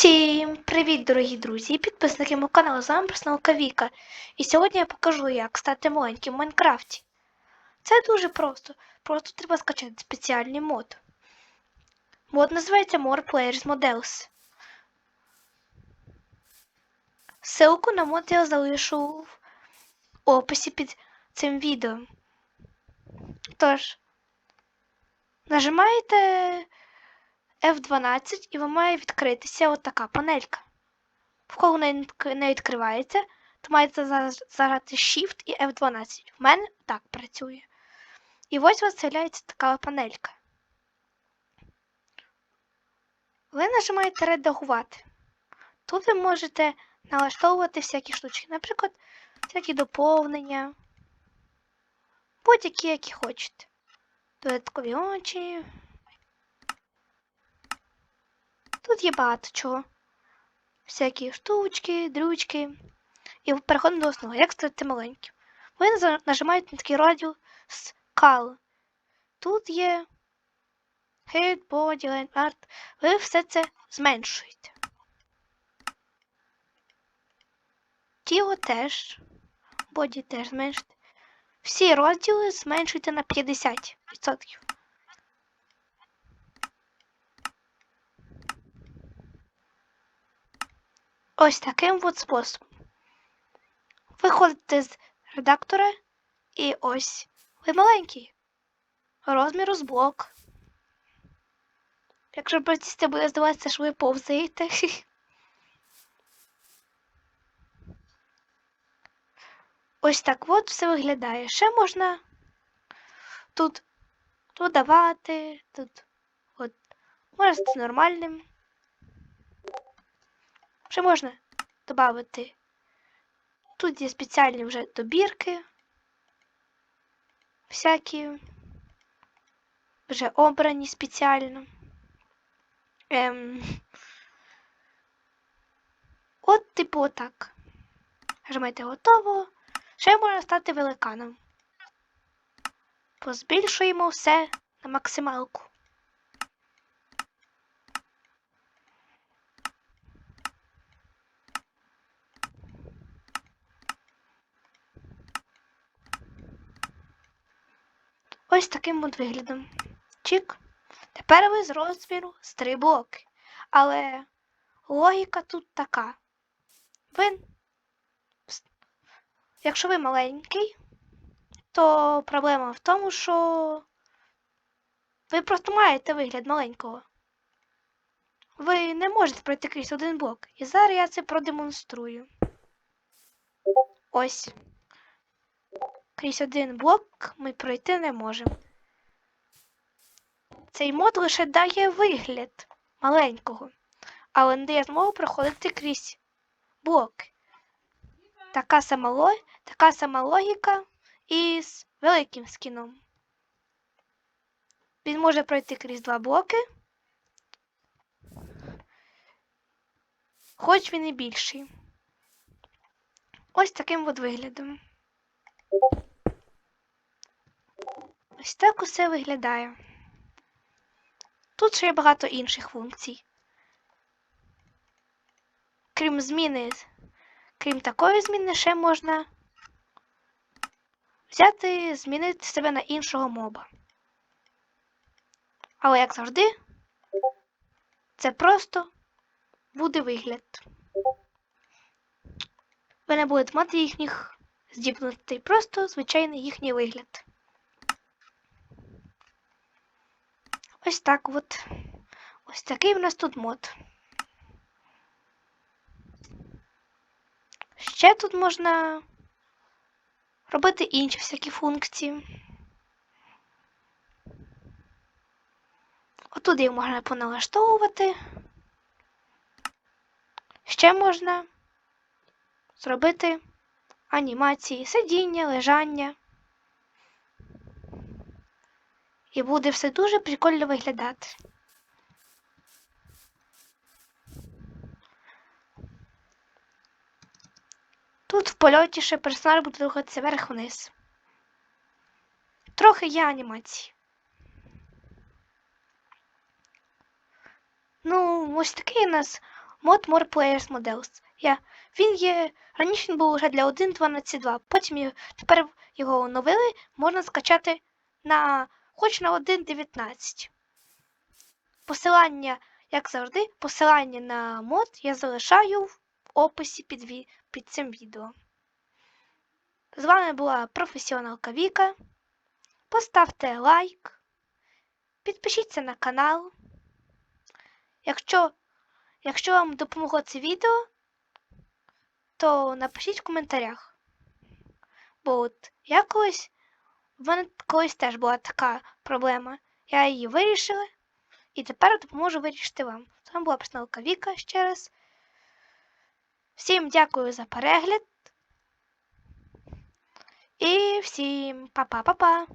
Всім привіт, дорогі друзі і підписники мого каналу. З вами Пресналка Віка. І сьогодні я покажу, як стати маленьким в Майнкрафті. Це дуже просто. Просто треба скачати спеціальний мод. Мод називається More Players Models. Ссылку на мод я залишу в описі під цим відео. Тож, нажимаєте F12 і вам має відкритися от така панелька. В кого не відкривається, то маєте за- зажати Shift і F12. В мене так працює. І ось у вас з'являється така панелька. Ви нажимаєте редагувати. Тут ви можете налаштовувати всякі штучки, наприклад, всякі доповнення, будь-які, які хочете. Додаткові очі. Тут є багато чого. Всякі штучки, дрючки. І переходимо до основного. Як стати маленьким? Ви нажа- нажимаєте на такий розділ Scale. Тут є Head, Body, Line. Ви все це зменшуєте. Тіло теж. Боді теж зменшуєте. Всі розділи зменшуйте на 50%. Ось таким от способом. Виходите з редактора і ось ви маленький. Розміру з блок. Якщо працюєте, буде здаватися, що ви повзаєте. Ось так от все виглядає. Ще можна тут додавати, тут от можна стати нормальним. Ще можна додати. Тут є спеціальні вже добірки. Всякі вже обрані спеціально. Ем. От, типу, отак. Нажимаєте готово. Ще можна стати великаном. Позбільшуємо все на максималку. Ось таким от виглядом. Чик. Тепер ви з розміру з три блоки. Але логіка тут така. Ви, якщо ви маленький, то проблема в тому, що ви просто маєте вигляд маленького. Ви не можете пройти крізь один блок. І зараз я це продемонструю. Ось. Крізь один блок ми пройти не можемо. Цей мод лише дає вигляд маленького, але не дає змогу проходити крізь блоки. Така сама, така сама логіка і з великим скіном. Він може пройти крізь два блоки, хоч він і більший. Ось таким от виглядом. Ось так усе виглядає. Тут ще є багато інших функцій. Крім зміни, крім такої зміни, ще можна взяти, змінити себе на іншого моба. Але, як завжди, це просто буде вигляд. Ви не будете мати їхніх здібностей, просто звичайний їхній вигляд. Ось так от. Ось такий в нас тут мод. Ще тут можна робити інші всякі функції. Отут їх можна поналаштовувати. Ще можна зробити анімації сидіння, лежання. І буде все дуже прикольно виглядати. Тут в польоті ще персонаж буде рухатися вверх-вниз. Трохи є анімації. Ну, ось такий у нас мод More Players Models. Я, він є. Раніше він був вже для 1.12.2, потім його, тепер його оновили, можна скачати на хоч на 1.19. Посилання, як завжди, посилання на мод я залишаю в описі під, ві- під цим відео. З вами була професіоналка Віка. Поставте лайк, підпишіться на канал. Якщо, якщо вам допомогло це відео, то напишіть в коментарях. Бо от я колись, в мене колись теж була така проблема. Я її вирішила і тепер допоможу вирішити вам. З вами була професіоналка Віка ще раз. Всім дякую за перегляд. І всім па-па-па-па.